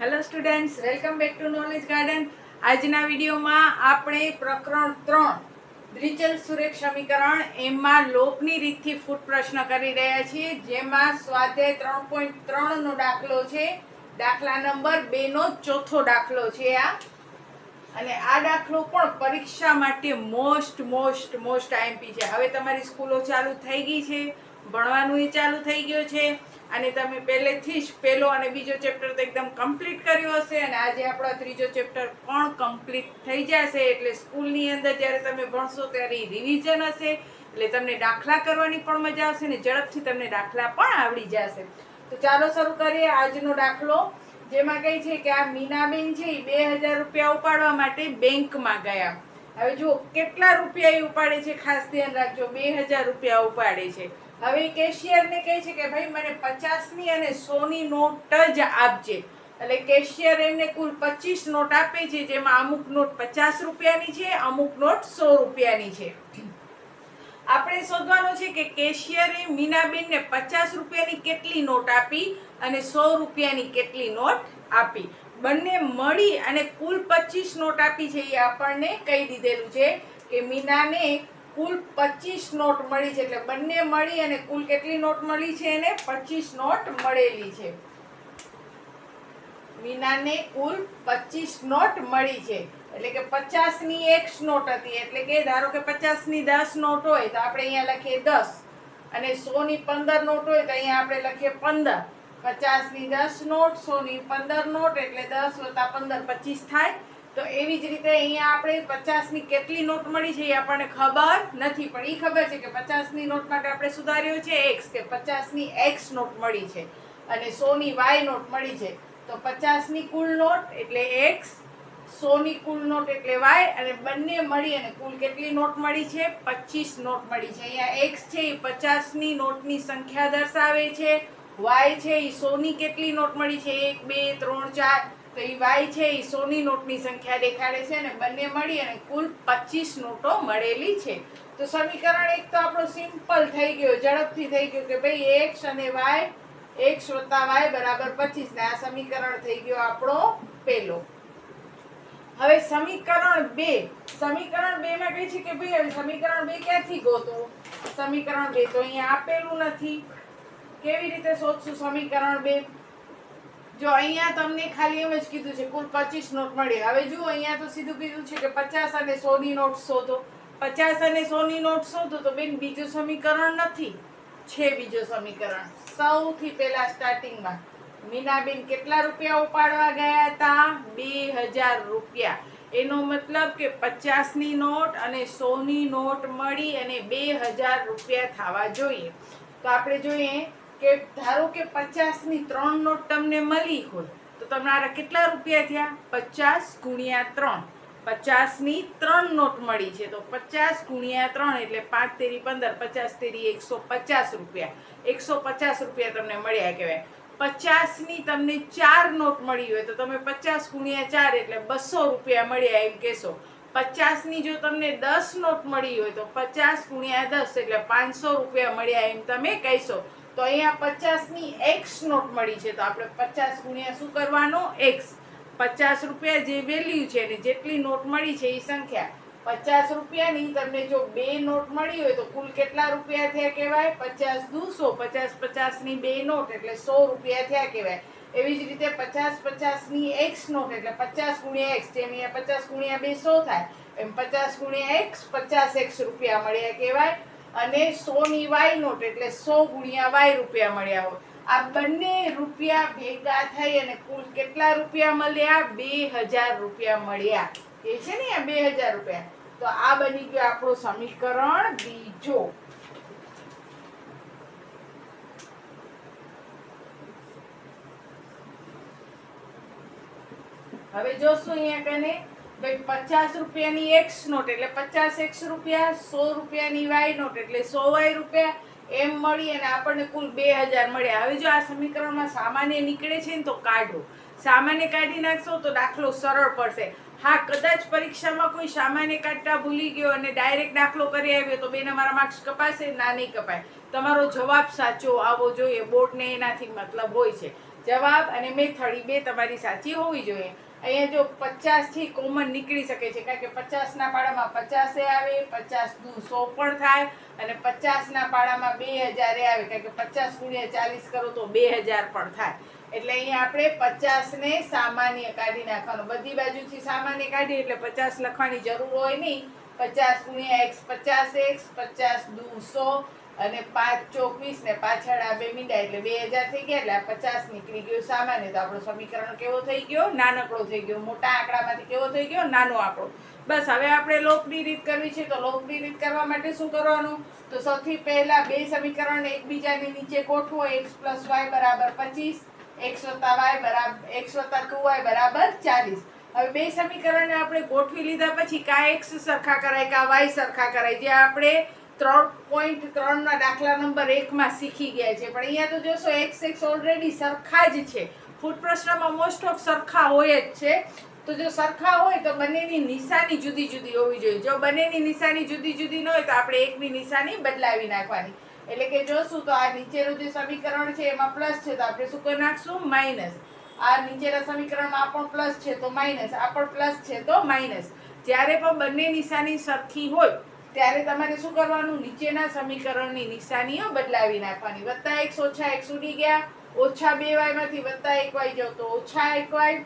Hello students welcome back to knowledge garden આજના વિડીયોમાં આપણે પ્રકરણ ત્રણ, દ્વિચલ સુરેખ સમીકરણ, એમાં લોપની રીતથી ફૂટ પ્રશ્ન કરી રહ્યા છીએ. જેમાં સ્વાધ્યાય ત્રણ પોઈન્ટ ત્રણનો દાખલો છે. દાખલા નંબર બેનો ચોથો દાખલો છે આ. અને આ દાખલો પણ પરીક્ષા માટે મોસ્ટ મોસ્ટ મોસ્ટ આઈએમપી છે. હવે તમારી સ્કૂલો ચાલુ થઈ ગઈ છે. ભણવાનું એ ચાલુ થઈ ગયું છે અને તમે પહેલેથી જ પહેલો અને બીજો ચેપ્ટર તો એકદમ કમ્પ્લીટ કર્યો હશે અને આજે આપણો ત્રીજો ચેપ્ટર પણ કમ્પ્લીટ થઈ જશે એટલે સ્કૂલની અંદર જ્યારે તમે ભણશો ત્યારે રિવિઝન હશે. એટલે તમને દાખલા કરવાની પણ મજા આવશે અને ઝડપથી તમને દાખલા પણ આવડી જશે. તો ચાલો શરૂ કરીએ આજનો દાખલો. જેમાં કહે છે કે આ મીનાબેન છે એ બે હજાર રૂપિયા ઉપાડવા માટે બેંકમાં ગયા. હવે જુઓ, કેટલા રૂપિયા એ ઉપાડે છે? ખાસ ધ્યાન રાખજો, બે હજાર રૂપિયા ઉપાડે છે. હવે કેશિયરને કહે છે કે, ભાઈ, મને પચાસની અને સોની નોટ જ આપજે. એટલે કેશિયર એમને કુલ પચીસ નોટ આપે છે, જેમાં અમુક નોટ પચાસ રૂપિયાની છે, અમુક નોટ સો રૂપિયાની છે. આપણે શોધવાનું છે કે કેશિયરે મીનાબેનને પચાસ રૂપિયાની કેટલી નોટ આપી અને સો રૂપિયાની કેટલી નોટ આપી. બંને મળી અને કુલ પચીસ નોટ આપી છે, એ આપણને કહી દીધેલું છે કે મીનાને કુલ પચીસ નોટ મળી છે, એટલે બંને મળી અને કુલ કેટલી નોટ મળી છે એને? પચીસ નોટ મળેલી છે. મીનાને કુલ પચીસ નોટ મળી છે. એટલે કે પચાસની એક નોટ હતી. એટલે કે ધારો કે પચાસની દસ નોટ હોય, તો આપણે અહીંયા લખીએ દસ. અને સોની પંદર નોટ હોય, તો અહીંયા આપણે લખીએ પંદર. પચાસની દસ નોટ, સોની પંદર નોટ, એટલે દસ વત્તા પંદર પચીસ થાય. તો એવી જ રીતે અહીંયા આપણે પચાસની કેટલી નોટ મળી છે એ આપણને ખબર નથી, પણ એ ખબર છે કે પચાસની નોટ માટે આપણે સુધાર્યો છે એક્સ, કે પચાસની એક્સ નોટ મળી છે અને સોની વાય નોટ મળી છે. તો પચાસની કુલ નોટ એટલે એક્સ, સોની કુલ નોટ એટલે વાય, અને બંને મળી અને કુલ કેટલી નોટ મળી છે? પચીસ નોટ મળી છે. અહીંયા એક્સ છે એ પચાસની નોટની સંખ્યા દર્શાવે છે. વાય છે એ સોની કેટલી નોટ મળી છે? એક, બે, ત્રણ, ચાર તો એ વાય છે એ સોની નોટની સંખ્યા દેખાડે છે અને બંને મળી અને કુલ પચીસ નોટો મળેલી છે. તો સમીકરણ એક તો આપણો સિમ્પલ થઈ ગયો, ઝડપથી થઈ ગયો કે ભાઈ એક્સ અને વાય, એક્સ વત્તા વાય બરાબર પચીસ ને આ સમીકરણ થઈ ગયો આપણો પેલો. હવે સમીકરણ બે સમીકરણ બે માં કહે છે કે ભાઈ હવે સમીકરણ બે ક્યાંથી ગોતો સમીકરણ બે તો અહીંયા આપેલું નથી. કેવી રીતે શોધશું સમીકરણ બે? જો અહીંયા તમને ખાલી એમ જ કીધું છે, કુલ પચીસ નોટ મળી હવે જુઓ, અહીંયા તો સીધું કીધું છે કે પચાસ અને સોની નોટ શોધો. પચાસ અને સોની નોટ શોધો તો બેન બીજું સમીકરણ નથી. છે બીજું સમીકરણ. સૌથી પહેલા સ્ટાર્ટિંગમાં મીનાબેન કેટલા રૂપિયા ઉપાડવા ગયા હતા? બે હજાર રૂપિયા. એનો મતલબ કે પચાસની નોટ અને સોની નોટ મળી અને બે હજાર રૂપિયા થવા જોઈએ. તો આપણે જોઈએ કે ધારો કે પચાસની ત્રણ નોટ તમને મળી હોય, તો તમારા કેટલા રૂપિયા થયા? પચાસ ગુણ્યા ત્રણ. પચાસની ત્રણ નોટ મળી છે, તો પચાસ ગુણ્યા ત્રણ એટલે પાંચ તેરી પંદર, પચાસ તેરી એકસો પચાસ રૂપિયા. એકસો પચાસ રૂપિયા તમને મળ્યા કહેવાય. પચાસની તમને ચાર નોટ મળી હોય, તો તમે પચાસ ગુણ્યા ચાર એટલે બસો રૂપિયા મળ્યા એમ કહેશો. પચાસની જો તમને દસ નોટ મળી હોય, તો પચાસ ગુણ્યા દસ એટલે પાંચસો રૂપિયા મળ્યા એમ તમે કહેશો. તો અહીંયા પચાસની એક્સ નોટ મળી છે. તો આપણે પચાસ ગુણ્યા શું કરવાનો? એક્સ પચાસ રૂપિયા જે વેલ્યુ છે અને જેટલી નોટ મળી છે એ સંખ્યા. પચાસ રૂપિયાની તમને જો બે નોટ મળી હોય તો કુલ કેટલા રૂપિયા થયા કહેવાય? પચાસ દુ પચાસ પચાસની બે નોટ એટલે સો રૂપિયા થયા કહેવાય. એવી જ રીતે પચાસ પચાસની એક્સ નોટ એટલે પચાસ ગુણ્યા એક્સ જેમ અહીંયા પચાસ ગુણ્યા બે સો થાય, એમ પચાસ ગુણ્યા એક્સ પચાસ એક્સ રૂપિયા મળ્યા કહેવાય. અને સોની વાય નોટ એટલે સો ગુણ્યા વાય રૂપિયા મળ્યા હોય. આ બંને રૂપિયા ભેગા થઈ અને કુલ કેટલા રૂપિયા મળ્યા? બે હજાર રૂપિયા મળ્યા. એ છે ને બે હજાર રૂપિયા. તો આ બની ગયો આપણો સમીકરણ બીજો. હવે જોશું અહીંયા કને. ભાઈ પચાસ રૂપિયાની એક્સ નોટ એટલે પચાસ એક્સ રૂપિયા, સો રૂપિયાની વાય નોટ એટલે સો વાય રૂપિયા. એમ મળી અને આપણને કુલ બે હજાર મળ્યા. હવે જો આ સમીકરણમાં સામાન્ય નીકળે છે ને તો કાઢો. સામાન્ય કાઢી નાખશો તો દાખલો સરળ પડશે. હા, કદાચ પરીક્ષામાં કોઈ સામાન્ય કાઢતા ભૂલી ગયો અને ડાયરેક્ટ દાખલો કરી આવ્યો તો બેના મારા માર્ક્સ કપાશે? ના, નહીં કપાય. તમારો જવાબ સાચો આવવો જોઈએ. બોર્ડને એનાથી મતલબ હોય છે. જવાબ અને મેથડ બે તમારી સાચી હોવી જોઈએ. અહીંયા જો પચાસથી કોમન નીકળી શકે છે. કારણ કે પચાસ ના પાડામાં પચાસે આવે પચાસ દુ સો પણ થાય અને પચાસ ના પાડામાં બે હજારે આવે. કારણ કે પચાસ ગુણ્યા ચાલીસ કરો તો બે હજાર પણ થાય. એટલે અહીંયા આપણે પચાસ ને સામાન્ય કાઢી નાખવાનું. બધી બાજુથી સામાન્ય કાઢીએ એટલે પચાસ લખવાની જરૂર હોય નહીં. પચાસ ગુણ્યા એક્સ પચાસ એક્સ પચાસ દુ સો અને પાંચ ચોવીસ ને પાછળ આ બે મીંડા એટલે બે હજાર થઈ ગયા એટલે આ પચાસ નીકળી ગયું સામાન્ય તો આપણો સમીકરણ કેવો થઈ ગયો? નાનકડો થઈ ગયો. મોટા આંકડામાંથી કેવો થઈ ગયો? નાનો આંકડો. બસ હવે આપણે લોકની રીત કરવી છે તો લોકની રીત કરવા માટે શું કરવાનું? તો સૌથી પહેલા બે સમીકરણ એકબીજાની નીચે ગોઠવો. એક્સ પ્લસ વાય બરાબર પચીસ, એક્સ વત્તા વાય બરાબર એક્સ વત્તા ટુ વાય બરાબર ચાલીસ. હવે બે સમીકરણને આપણે ગોઠવી લીધા પછી કા એક્સ સરખા કરાય, કા વાય સરખા કરાય? જે આપણે ત્રણ પોઈન્ટ ત્રણના દાખલા નંબર એકમાં શીખી ગયા છે. પણ અહીંયા તો જોશો એક્સ એક્સ ઓલરેડી સરખા જ છે. ફૂડ પ્રશ્નમાં મોસ્ટ ઓફ સરખા હોય જ છે. તો જો સરખા હોય તો બંનેની નિશાની જુદી જુદી હોવી જોઈએ. જો બંનેની નિશાની જુદી જુદી ન હોય તો આપણે એકની નિશાની બદલાવી નાખવાની. એટલે કે જોશું તો આ નીચેનું જે સમીકરણ છે એમાં પ્લસ છે તો આપણે શું કરી નાખશું? માઇનસ આ નીચેના સમીકરણમાં આ પણ પ્લસ છે તો માઇનસ આ પણ પ્લસ છે તો માઇનસ જ્યારે પણ બંને નિશાની સરખી હોય ત્યારે તમારે શું કરવાનું? નીચેના સમીકરણની નિશાનીઓ બદલાવી નાખવાની. વત્તા એક્સ ઓછા એક્સ ઉડી ગયા. ઓછા બે વાયમાંથી વત્તા એક વાય જાવ તો ઓછા એક વાય.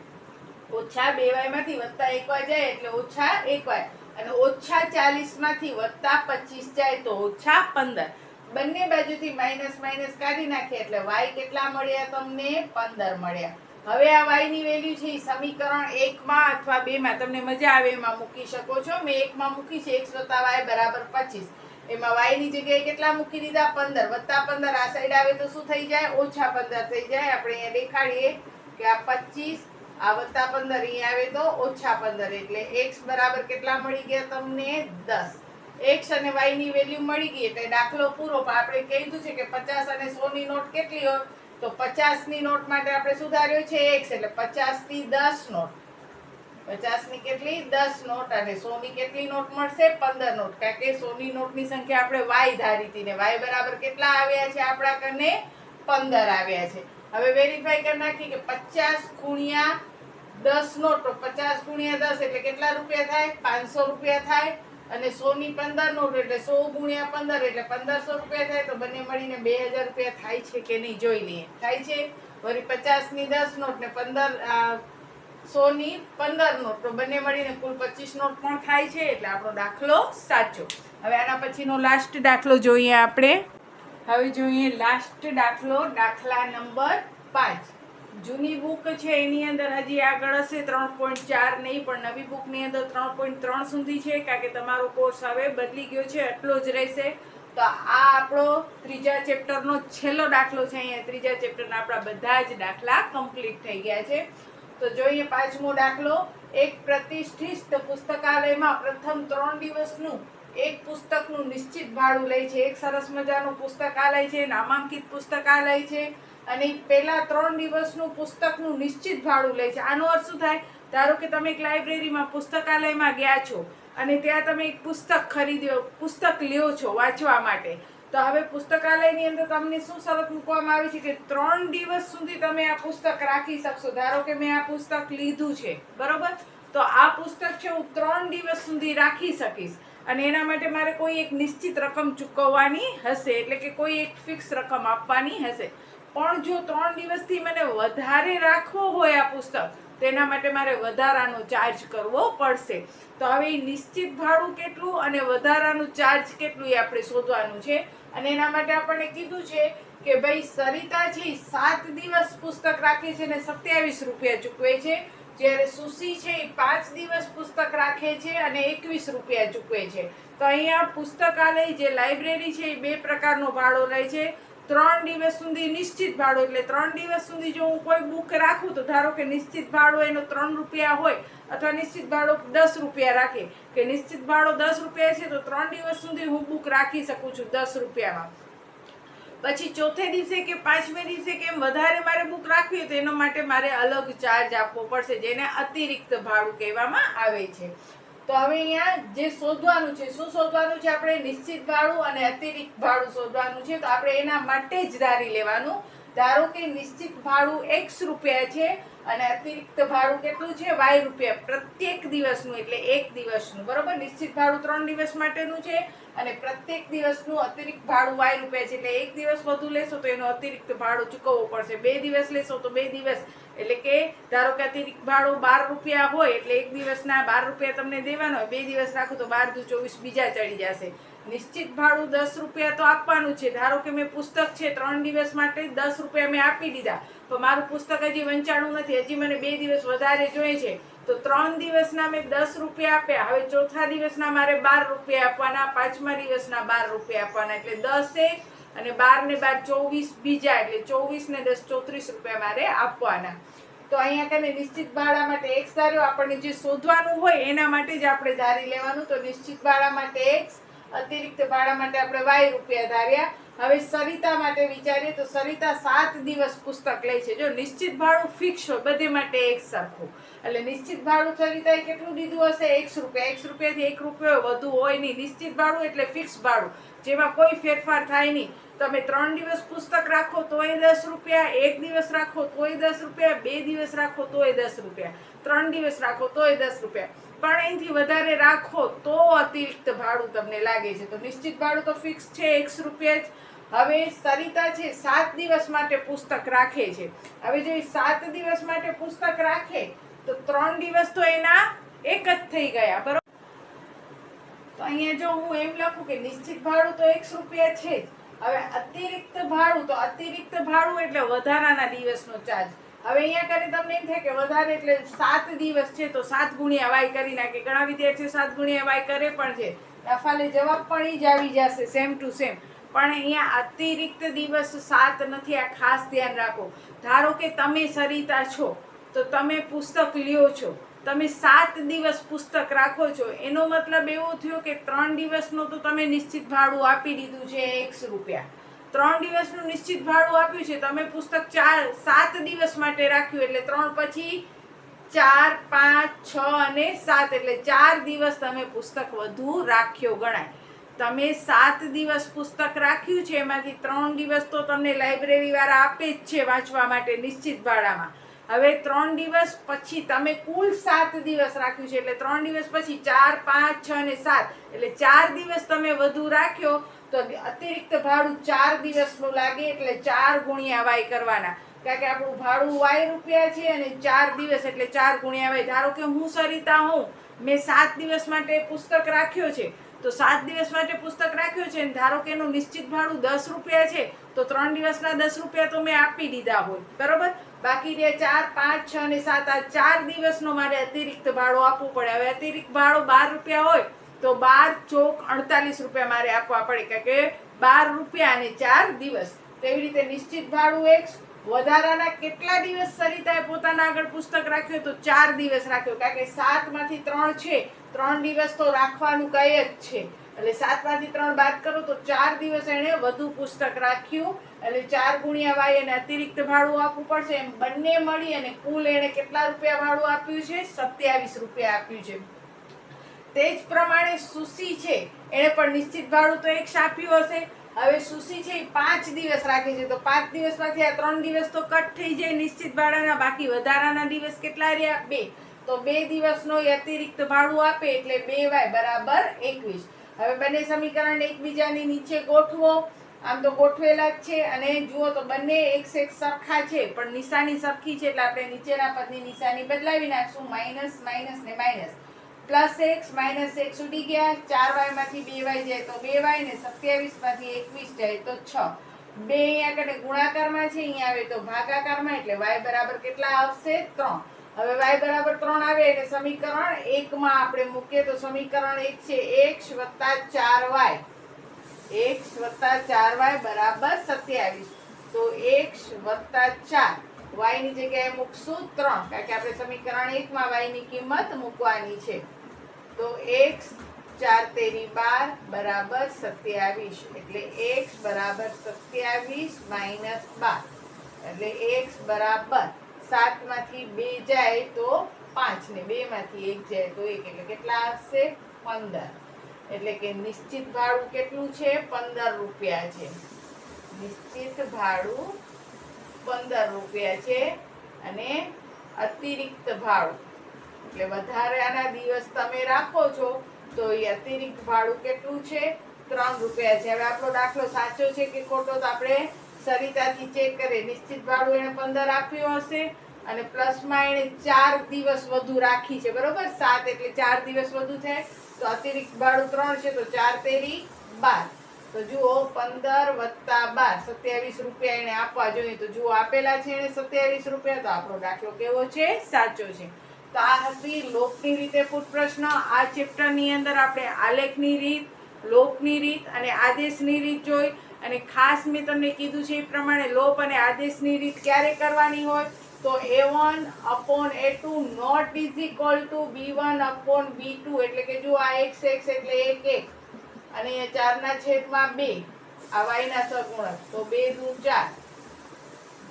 ઓછા બે વાયમાંથી વત્તા એક વાય જાય એટલે ઓછા એક વાય. અને ઓછા ચાલીસમાંથી વત્તા પચીસ જાય તો ઓછા પંદર. બંને બાજુથી માઇનસ માઇનસ કાઢી નાખીએ એટલે વાય કેટલા મળ્યા? તમને પંદર મળ્યા. હવે આ વાયની વેલ્યુ છે એ સમીકરણ એકમાં અથવા બેમાં તમને મજા આવે એમાં મૂકી શકો છો. મેં એકમાં મૂકી છે. એક્સ વત્તા વાય બરાબર પચીસ. એમાં વાયની જગ્યાએ કેટલા મૂકી દીધા? પંદર. વત્તા પંદર આ સાઈડ આવે તો શું થઈ જાય? ઓછા પંદર થઈ જાય. આપણે અહીંયા દેખાડીએ કે આ પચીસ, આ વત્તા પંદર અહીંયા આવે તો ઓછા પંદર. એટલે એક્સ બરાબર કેટલા મળી ગયા તમને? દસ. એક્સ અને વાયની વેલ્યુ મળી ગઈ એટલે દાખલો પૂરો. પણ આપણે કીધું છે કે પચાસ અને સો ની નોટ કેટલી હોય? તો પચાસની નોટ માટે આપણે સુધાર્યો છે એક્સ એટલે પચાસથી દસ નોટ. પચાસની કેટલી? દસ નોટ અને સો ની કેટલી નોટ મળશે? પંદર નોટ. કારણ કે સો ની નોટની સંખ્યા આપણે વાય ધારી હતી ને વાય બરાબર કેટલા આવ્યા છે? આપણા કને પંદર આવ્યા છે. હવે વેરીફાઈ કરી નાખી કે પચાસ ગુણ્યા દસ નોટ. પચાસ ગુણ્યા દસ એટલે કેટલા રૂપિયા થાય? પાંચસો રૂપિયા થાય. અને સોની પંદર નોટ એટલે સો ગુણ્યા પંદર એટલે પંદરસો રૂપિયા થાય તો બંને મળીને બે હજાર રૂપિયા થાય છે કે નહીં જોઈ લઈએ. થાય છે? વળી પચાસની દસ નોટ ને પંદર સો ની પંદર નોટ તો બંને મળીને કુલ પચીસ નોટ પણ થાય છે એટલે આપણો દાખલો સાચો. હવે આના પછીનો લાસ્ટ દાખલો જોઈએ આપણે. હવે જોઈએ લાસ્ટ દાખલો, દાખલા નંબર પાંચ. જૂની બુક છે, એની અંદર હજી આગળ હશે, ત્રણ પોઈન્ટ ચાર નહીં, પણ નવી બુકની અંદર ત્રણ પોઈન્ટ ત્રણ સુધી છે, કારણ કે તમારો કોર્સ હવે બદલી ગયો છે, એટલો જ રહેશે. તો આ આપણો ત્રીજા ચેપ્ટરનો છેલ્લો દાખલો છે, અહીંયા ત્રીજા ચેપ્ટરના આપણા બધા જ દાખલા કમ્પ્લીટ થઈ ગયા છે. તો જોઈએ પાંચમો દાખલો, એક પ્રતિષ્ઠિત પુસ્તકાલયમાં પ્રથમ ત્રણ દિવસનું એક પુસ્તકનું નિશ્ચિત ભાડું લે છે. એક સરસ મજાનું પુસ્તકાલય છે, નામાંકિત પુસ્તકાલય છે. અને પહેલાં ત્રણ દિવસનું પુસ્તકનું નિશ્ચિત ભાડું લે છે. આનો અર્થ શું થાય? ધારો કે તમે એક લાઇબ્રેરીમાં પુસ્તકાલયમાં ગયા છો અને ત્યાં તમે એક પુસ્તક ખરીદ્યો, પુસ્તક લ્યો છો વાંચવા માટે. તો હવે પુસ્તકાલયની અંદર તમને શું શરત મૂકવામાં આવી છે કે ત્રણ દિવસ સુધી તમે આ પુસ્તક રાખી શકશો? ધારો કે મેં આ પુસ્તક લીધું છે, બરોબર? તો આ પુસ્તક છે હું ત્રણ દિવસ સુધી રાખી શકીશ. અને એના માટે મારે કોઈ એક નિશ્ચિત રકમ ચૂકવવાની હશે, એટલે કે કોઈ એક ફિક્સ રકમ આપવાની હશે. પણ જો ત્રણ દિવસથી મને વધારે રાખવો હોય આ પુસ્તક, તેના માટે મારે વધારાનો ચાર્જ કરવો પડશે. તો હવે નિશ્ચિત ભાડું કેટલું અને વધારાનું ચાર્જ કેટલું એ આપણે શોધવાનું છે. અને એના માટે આપણને કીધું છે કે ભાઈ સરિતા છે સાત દિવસ પુસ્તક રાખે છે અને સત્યાવીસ રૂપિયા ચૂકવે છે. જ્યારે સુશી છે એ પાંચ દિવસ પુસ્તક રાખે છે અને એકવીસ રૂપિયા ચૂકવે છે. તો અહીંયા પુસ્તકાલય જે લાઇબ્રેરી છે એ બે પ્રકારનો ભાડો લે છે. ત્રણ દિવસ સુધી નિશ્ચિત ભાડું, એટલે ત્રણ દિવસ સુધી જો હું કોઈ બુક રાખું તો ધારો કે નિશ્ચિત ભાડો એનો ત્રણ રૂપિયા હોય અથવા નિશ્ચિત ભાડો દસ રૂપિયા રાખે. કે નિશ્ચિત ભાડો દસ રૂપિયા છે તો ત્રણ દિવસ સુધી હું બુક રાખી શકું છું દસ રૂપિયામાં. પછી ચોથે દિવસે કે પાંચમે દિવસે કે વધારે મારે બુક રાખવી હોય તો એના માટે મારે અલગ ચાર્જ આપવો પડશે, જેને અતિરિક્ત ભાડું કહેવામાં આવે છે. તો હવે અહીંયા જે શોધવાનું છે, શું શોધવાનું છે? આપણે નિશ્ચિત ભાડું અને અતિરિક્ત ભાડું શોધવાનું છે. તો આપણે એના માટે જ ધારી લેવાનું. ધારો કે નિશ્ચિત ભાડું એક્સ રૂપિયા છે અને અતિરિક્ત ભાડું કેટલું છે? વાય રૂપિયા. પ્રત્યેક દિવસનું એટલે એક દિવસનું. બરોબર? નિશ્ચિત ભાડું ત્રણ દિવસ માટેનું છે અને પ્રત્યેક દિવસનું અતિરિક્ત ભાડું વાય રૂપિયા છે. એટલે એક દિવસ વધુ લેશો તો એનું અતિરિક્ત ભાડું ચૂકવવું પડશે. બે દિવસ લેશો તો બે દિવસ એટલે કે ધારો કે અતિરિક્ત ભાડું બાર રૂપિયા હોય એટલે એક દિવસના બાર રૂપિયા તમને દેવાનો હોય, બે દિવસ રાખો તો બાર દુ ચોવીસ બીજા ચડી જશે. નિશ્ચિત ભાડું દસ રૂપિયા તો આપવાનું છે. ધારો કે મેં પુસ્તક છે ત્રણ દિવસ માટે દસ રૂપિયા મેં આપી દીધા. તો મારું પુસ્તક હજી વંચાણું નથી. હજી મને બે દિવસ વધારે જોઈએ છે. તો ત્રણ દિવસના મેં દસ રૂપિયા આપ્યા. હવે ચોથા દિવસના મારે બાર રૂપિયા આપવાના, પાંચમા દિવસના બાર રૂપિયા આપવાના. એટલે દસ અને બાર ને બાર ચોવીસ બીજા એટલે ચોવીસ ને દસ ચોત્રીસ રૂપિયા મારે આપવાના. તો અહીંયા કને નિશ્ચિત ભાડા માટે એક્સ ધાર્યો, આપણને જે શોધવાનું હોય એના માટે જ આપણે ધારી લેવાનું. તો નિશ્ચિત ભાડા માટે એક્સ અતિરિક્ત ભાડા માટે આપણે વાય રૂપિયા ધાર્યા. હવે સરિતા માટે વિચારીએ તો સરિતા સાત દિવસ પુસ્તક લે છે. જો નિશ્ચિત ભાડું ફિક્સ હોય, બધે માટે એક સરખું એટલે નિશ્ચિત ભાડું સરિતાએ કેટલું દીધું હશે? એકસો રૂપિયા. એકસો રૂપિયાથી એક રૂપિયો વધુ હોય નહીં. નિશ્ચિત ભાડું એટલે ફિક્સ ભાડું. જેમાં કોઈ ફેરફાર થાય નહીં. તમે ત્રણ દિવસ પુસ્તક રાખો તોય દસ રૂપિયા, એક દિવસ રાખો તોય દસ રૂપિયા, બે દિવસ રાખો તોય દસ રૂપિયા, ત્રણ દિવસ રાખો તોય દસ રૂપિયા. પણ અહીંથી વધારે રાખો તો અતિરિક્ત ભાડું તમને લાગે છે. તો નિશ્ચિત ભાડું તો ફિક્સ છે એકસો રૂપિયા જ. હવે સરિતા છે, સાત દિવસ માટે પુસ્તક રાખે છે. હવે જો એ સાત દિવસ માટે પુસ્તક રાખે, તો ત્રણ દિવસ તો એના એક જ થઈ ગયા, બરોબર? તો અહીંયા જો હું એમ લખું કે નિશ્ચિત ભાડું તો એકસો રૂપિયા છે જ. હવે અતિરિક્ત ભાડું, તો અતિરિક્ત ભાડું એટલે વધારાના દિવસનો ચાર્જ હવે અહીંયા કરી તમને એમ થાય કે વધારે એટલે સાત દિવસ છે, તો સાત ગુણ્યા વાય કરી નાખે ઘણા વિદ્યાર્થીઓ સાત ગુણ્યા વાય કરે પણ છે. દાફાલે જવાબ પણ એ જ આવી જશે સેમ ટુ સેમ પણ અહીંયા અતિરિક્ત દિવસ સાત નથી, આ ખાસ ધ્યાન રાખો. ધારો કે તમે સરિતા છો, તો તમે પુસ્તક લ્યો છો. તમે સાત દિવસ પુસ્તક રાખો છો, એનો મતલબ એવો થયો કે ત્રણ દિવસનું તો તમે નિશ્ચિત ભાડું આપી દીધું છે એકસો રૂપિયા. ત્રણ દિવસનું નિશ્ચિત ભાડું આપ્યું છે, તમે પુસ્તક ચાર, સાત દિવસ માટે રાખ્યું, એટલે ત્રણ પછી ચાર, પાંચ, છ અને સાત, એટલે ચાર દિવસ તમે પુસ્તક વધુ રાખ્યો ગણાય. તમે સાત દિવસ પુસ્તક રાખ્યું છે, એમાંથી ત્રણ દિવસ તો તમને લાઇબ્રેરી વાળા આપે જ છે વાંચવા માટે નિશ્ચિત ભાડામાં. હવે ત્રણ દિવસ પછી તમે કુલ સાત દિવસ રાખ્યું છે, એટલે ત્રણ દિવસ પછી ચાર, પાંચ, છ અને સાત, એટલે ચાર દિવસ તમે વધુ રાખ્યો, તો અતિરિક્ત ભાડું ચાર દિવસનું લાગે, એટલે ચાર ગુણ્યા વાય કરવાના. કારણ કે આપણું ભાડું વાય રૂપિયા છે અને ચાર દિવસ, એટલે ચાર ગુણ્યા વાય ધારો કે હું સરિતા હું મેં સાત દિવસ માટે પુસ્તક રાખ્યો છે, તો સાત દિવસ માટે પુસ્તક રાખ્યો છે, અને ધારો કે એનું નિશ્ચિત ભાડું દસ રૂપિયા છે, તો ત્રણ દિવસના દસ રૂપિયા તો મેં આપી દીધા હોય, બરોબર? બાકી જે ચાર, પાંચ, છ અને સાત. આ ચાર દિવસનો મારે અતિરિક્ત ભાડું આપવું પડે. હવે અતિરિક્ત ભાડું બાર રૂપિયા હોય તો બાર ચોક અડતાલીસ રૂપિયા મારે આપવા પડે. કારણ કે બાર રૂપિયા અને ચાર દિવસ. તેવી રીતે નિશ્ચિત ભાડું એક, વધારાના કેટલા દિવસ સરિતાએ પોતાના આગળ પુસ્તક રાખ્યું તો ચાર દિવસ રાખ્યો. કારણ કે સાતમાંથી ત્રણ છે. ત્રણ દિવસ તો રાખવાનું કંઈ જ છે. એટલે સાતમાંથી ત્રણ બાદ કરો તો ચાર દિવસ એણે વધુ પુસ્તક રાખ્યું. એટલે ચાર ગુણ્યા વાય અને અતિરિક્ત ભાડું આપવું પડશે. એમ બંને મળી અને કુલ એણે કેટલા રૂપિયા ભાડું આપ્યું છે? સત્યાવીસ રૂપિયા આપ્યું છે. તે જ પ્રમાણે સુસી છે, એણે પણ નિશ્ચિત ભાડું તો એક આપ્યું હશે. હવે સુસી છે એ પાંચ દિવસ રાખે છે. તો પાંચ દિવસમાંથી આ ત્રણ દિવસ તો કટ થઈ જાય નિશ્ચિત ભાડાના, બાકી વધારાના દિવસ કેટલા રહ્યા? બે. તો બે દિવસનો એ અતિરિક્ત ભાડું આપે એટલે બે વાય બરાબર એકવીસ. હવે બંને સમીકરણ એકબીજાની નીચે ગોઠવો. આમ તો ગોઠવેલા જ છે અને જુઓ તો બંને એક એક સરખા છે, પણ નિશાની સરખી છે એટલે આપણે નીચેના પદની નિશાની બદલાવી નાખશું, માઇનસ માઇનસ ને minus. Plus X minus X ઉડી ગયા, ચાર વાયમાંથી બે વાય જાય તો બે વાય ને સત્યાવીસમાંથી એકવીસ જાય તો છ. બે અહીંયા કને ગુણાકારમાં છે, અહીંયા આવે તો ભાગાકારમાં, એટલે વાય બરાબર કેટલા આવશે? ત્રણ. હવે વાય બરાબર ત્રણ આવે એટલે સમીકરણ એકમાં આપણે મૂકીએ તો સમીકરણ એક છે, એક્સ વત્તા ચાર વાય. એક્સ વત્તા ચાર વાય બરાબર સત્યાવીસ. તો એક્સ વત્તા ચાર. વાયની જગ્યાએ મૂકશું ત્રણ. કારણ કે આપણે સમીકરણ એકમાં વાયની કિંમત મૂકવાની છે. તો એક્સ ચાર તેરી બાર બરાબર સત્યાવીસ. એટલે એક્સ બરાબર સત્યાવીસ માઇનસ બાર. એટલે એક્સ બરાબર સાતમાંથી બે જાય તો પાંચ ને બેમાંથી એક જાય તો એક. એટલે કેટલા આવશે? પંદર. એટલે કે નિશ્ચિત ભાડું કેટલું છે? પંદર રૂપિયા છે. નિશ્ચિત ભાડું પંદર રૂપિયા છે અને અતિરિક્ત ભાડું. એટલે વધારાના દિવસ તમે રાખો છો, તો એ અતિરિક્ત ભાડું કેટલું છે? ત્રણ રૂપિયા છે. હવે આપણો દાખલો સાચો છે કે ખોટો તો આપણે સરિતાથી ચેક કરીએ. નિશ્ચિત ભાડું એણે પંદર આપ્યું હશે અને પ્લસમાં એણે ચાર દિવસ વધુ રાખી છે. બરોબર? સાત એટલે ચાર દિવસ વધુ થાય. તો અતિરિક્ત ભાડું ત્રણ છે, તો ચાર તેરી બાર. તો જુઓ, પંદર વત્તા બાર, સત્યાવીસ રૂપિયા એને આપવા જોઈએ. તો જુઓ, આપેલા છે એને સત્યાવીસ રૂપિયા, તો આપણો દાખલો કેવો છે? સાચો છે. તો આ હતી લોકની રીતે પૂછ પ્રશ્ન. આ ચેપ્ટરની અંદર આપણે આલેખની રીત, લોકની રીત અને આદેશની રીત જોઈ. અને ખાસ મેં તમને કીધું છે એ પ્રમાણે લોપ અને આદેશની રીત ક્યારે કરવાની હોય? તો A one upon A two not is equal to B one upon B two એટલે કે જો આ એક્સ એક્સ એટલે એક એક. અને અહીંયા ચારના છેદમાં બે. આ વાયના સગુણક. તો બે દુ ચાર.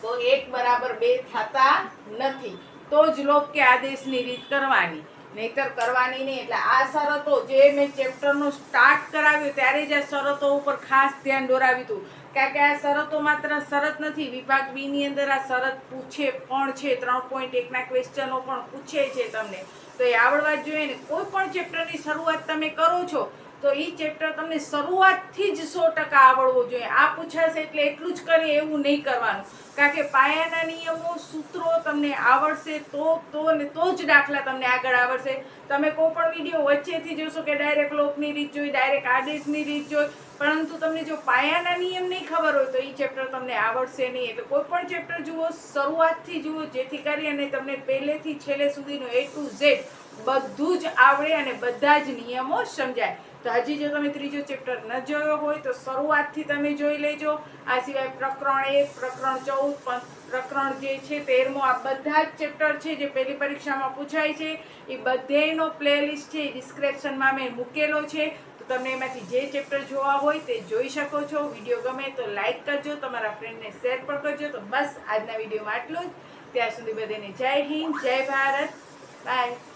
તો એક બરાબર બે થતા નથી. તો જ લોક કે આદેશની રીત કરવાની. નહીતર કરવાની નહીં. એટલે આ શરતો જે મેં ચેપ્ટરનું સ્ટાર્ટ કરાવ્યું, ત્યારે જ આ શરતો ઉપર ખાસ ધ્યાન દોરાવ્યું હતું. કારણ કે આ શરતો માત્ર શરત નથી. વિભાગ બીની અંદર આ શરત પૂછે પણ છે. ત્રણ પોઈન્ટ એકના ક્વેશ્ચનો પણ પૂછે છે તમને. તો એ આવડવા જ જોઈએ ને, કોઈ પણ ચેપ્ટરની શરૂઆત તમે કરો છો, તો એ ચેપ્ટર તમને શરૂઆતથી જ સો ટકા આવડવો જોઈએ. આ પૂછાશે એટલે એટલું જ કરીએ, એવું નહીં કરવાનું. કારણ કે પાયાના નિયમો, સૂત્રો તમને આવડશે તો તો ને તો જ દાખલા તમને આગળ આવડશે. તમે કોઈ પણ વીડિયો વચ્ચેથી જોશો કે ડાયરેક્ટ લોકની રીત જોઈ ડાયરેક્ટ આદેશની રીત જોઈ પરંતુ તમને જો પાયાના નિયમ નહીં ખબર હોય તો એ ચેપ્ટર તમને આવડશે નહીં. એટલે કોઈ પણ ચેપ્ટર જુઓ, શરૂઆતથી જુઓ, જેથી કરી અને તમને પહેલેથી છેલ્લે સુધીનો એ ટુ ઝેડ બધું જ આવડે અને બધા જ નિયમો સમજાય. તો હજી જો તમે ત્રીજો ચેપ્ટર ન જોયો હોય તો શરૂઆતથી તમે જોઈ લેજો. આ સિવાય પ્રકરણ એક, પ્રકરણ ચૌદ પ્રકરણ જે છે તેરમો આ બધા જ ચેપ્ટર છે જે પહેલી પરીક્ષામાં પૂછાય છે. એ બધેનો પ્લેલિસ્ટ છે ડિસ્ક્રિપ્શનમાં મેં મૂકેલો છે. તો તમને એમાંથી જે ચેપ્ટર જોવા હોય તે જોઈ શકો છો. વીડિયો ગમે તો લાઇક કરજો, તમારા ફ્રેન્ડને શેર પણ કરજો. તો બસ આજના વિડીયોમાં આટલું જ. ત્યાં સુધી બધાને જય હિન્દ, જય ભારત. બાય.